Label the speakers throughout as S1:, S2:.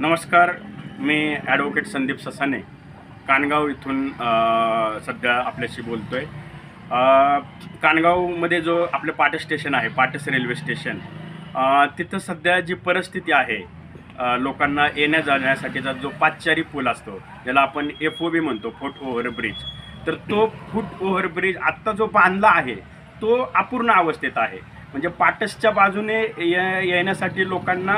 S1: नमस्कार मी ॲडव्होकेट संदीप ससाने कानगाव इथून सध्या आपल्याशी बोलतो आहे कानगावमध्ये जो आपलं पाटस स्टेशन आहे पाटस रेल्वे स्टेशन तिथं सध्या जी परिस्थिती आहे लोकांना येण्या जाण्यासाठीचा जो पाचचारी पूल असतो ज्याला आपण एफ ओ बी म्हणतो फुट ओव्हर ब्रिज तर तो फुट ओव्हर ब्रिज आत्ता जो बांधला आहे तो अपूर्ण अवस्थेत आहे. म्हणजे पाटसच्या बाजूने ये येण्यासाठी लोकांना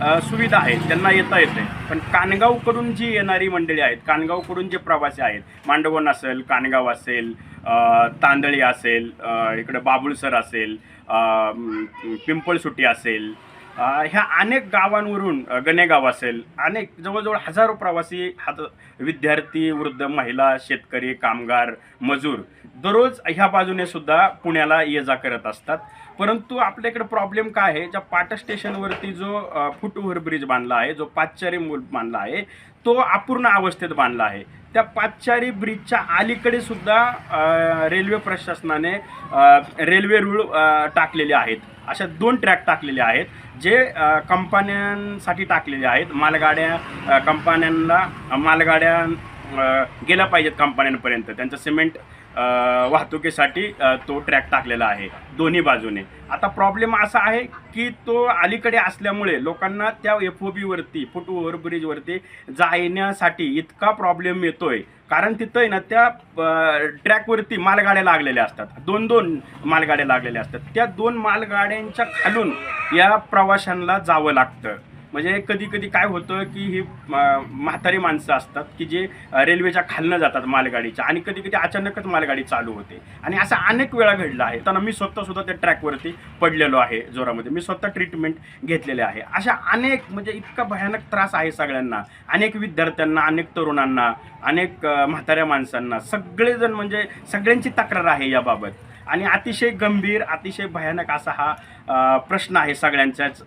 S1: सुविधा आहेत त्यांना येता येते पण कानगावकडून जी येणारी मंडळी आहेत कानगावकडून जे प्रवासी आहेत मांडवण असेल कानगाव असेल तांदळी असेल इकडं बाबुळसर असेल पिंपळसुटी असेल ह्या अनेक गावांवरून गणेगाव असेल अनेक जवळजवळ हजारो प्रवासी हात विद्यार्थी वृद्ध महिला शेतकरी कामगार मजूर दररोज ह्या बाजूने सुद्धा पुण्याला ये जा करत असतात. परंतु आपल्याकडे प्रॉब्लेम काय आहे? ज्या पाटा स्टेशनवरती जो फुट ओव्हरब्रिज बांधला आहे जो पाचचारी मूल बांधला आहे तो अपूर्ण अवस्थेत बांधला आहे. त्या पाचचारी ब्रिजच्या अलीकडे सुद्धा रेल्वे प्रशासनाने रेल्वे रूळ टाकलेले आहेत. अशा दोन ट्रॅक टाकलेले आहेत जे कंपन्यांसाठी टाकलेले आहेत. मालगाड्या कंपन्यांना मालगाड्या गेल्या पाहिजेत कंपन्यांपर्यंत. त्यांचं सिमेंट वाहतुकीसाठी तो ट्रॅक टाकलेला आहे दोन्ही बाजूने. आता प्रॉब्लेम असा आहे की तो अलीकडे असल्यामुळे लोकांना त्या एफ ओ बीवरती फुट ओव्हरब्रिजवरती जाण्यासाठी इतका प्रॉब्लेम येतोय. कारण तिथं आहे ना त्या ट्रॅकवरती मालगाड्या लागलेल्या असतात. दोन दोन मालगाड्या लागलेल्या असतात. त्या दोन मालगाड्यांच्या खालून या प्रवाशांना जावं लागतं. म्हणजे कधी कधी काय होतं की ही म्हातारी माणसं असतात की जे रेल्वेच्या खालनं जातात मालगाडीच्या आणि कधी कधी अचानकच मालगाडी चालू होते. आणि असं अनेक वेळा घडलं आहे. त्यांना मी स्वतः सुद्धा त्या ट्रॅकवरती पडलेलो आहे जोरामध्ये. मी स्वतः ट्रीटमेंट घेतलेले आहे. अशा अनेक म्हणजे इतका भयानक त्रास आहे सगळ्यांना. अनेक विद्यार्थ्यांना अनेक तरुणांना अनेक म्हाताऱ्या माणसांना. सगळेजण म्हणजे सगळ्यांची तक्रार आहे याबाबत. आणि अतिशय गंभीर अतिशय भयानक असा हा प्रश्न आहे सगळ्यांच्याच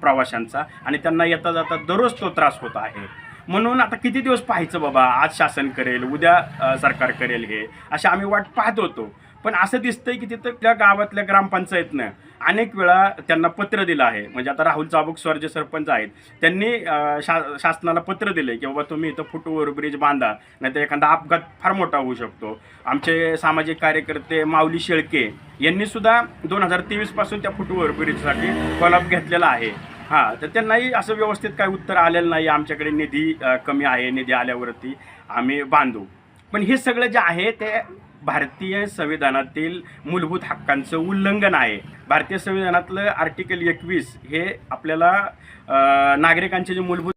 S1: प्रवाशांचा. आणि त्यांना येता जाता दररोज तो त्रास होत आहे. म्हणून आता किती दिवस पाहायचं बाबा? आज शासन करेल उद्या सरकार करेल हे. अशा आम्ही वाट पाहत होतो. पण असं दिसतंय की तिथं त्या गावातल्या ग्रामपंचायतनं अनेक वेळा त्यांना पत्र दिलं आहे. म्हणजे आता राहुल चाबुक स्वर जे सरपंच आहेत. त्यांनी शा शासनाला पत्र दिले की बाबा तुम्ही इथं फुट ब्रिज बांधा नाहीतर एखादा अपघात फार मोठा होऊ शकतो. आमचे सामाजिक कार्यकर्ते माऊली शेळके यांनी सुद्धा दोन हजार तेवीसपासून त्या फुट ब्रिजसाठी कॉलअप घेतलेला आहे. हां तर त्यांनाही असं व्यवस्थित काही उत्तर आलेलं नाही. आमच्याकडे निधी कमी आहे निधी आल्यावरती आम्ही बांधू. पण हे सगळं जे आहे ते भारतीय संविधानातील मूलभूत हक्कांचं उल्लंघन आहे. भारतीय संविधानातलं आर्टिकल एकवीस हे आपल्याला नागरिकांचे जे मूलभूत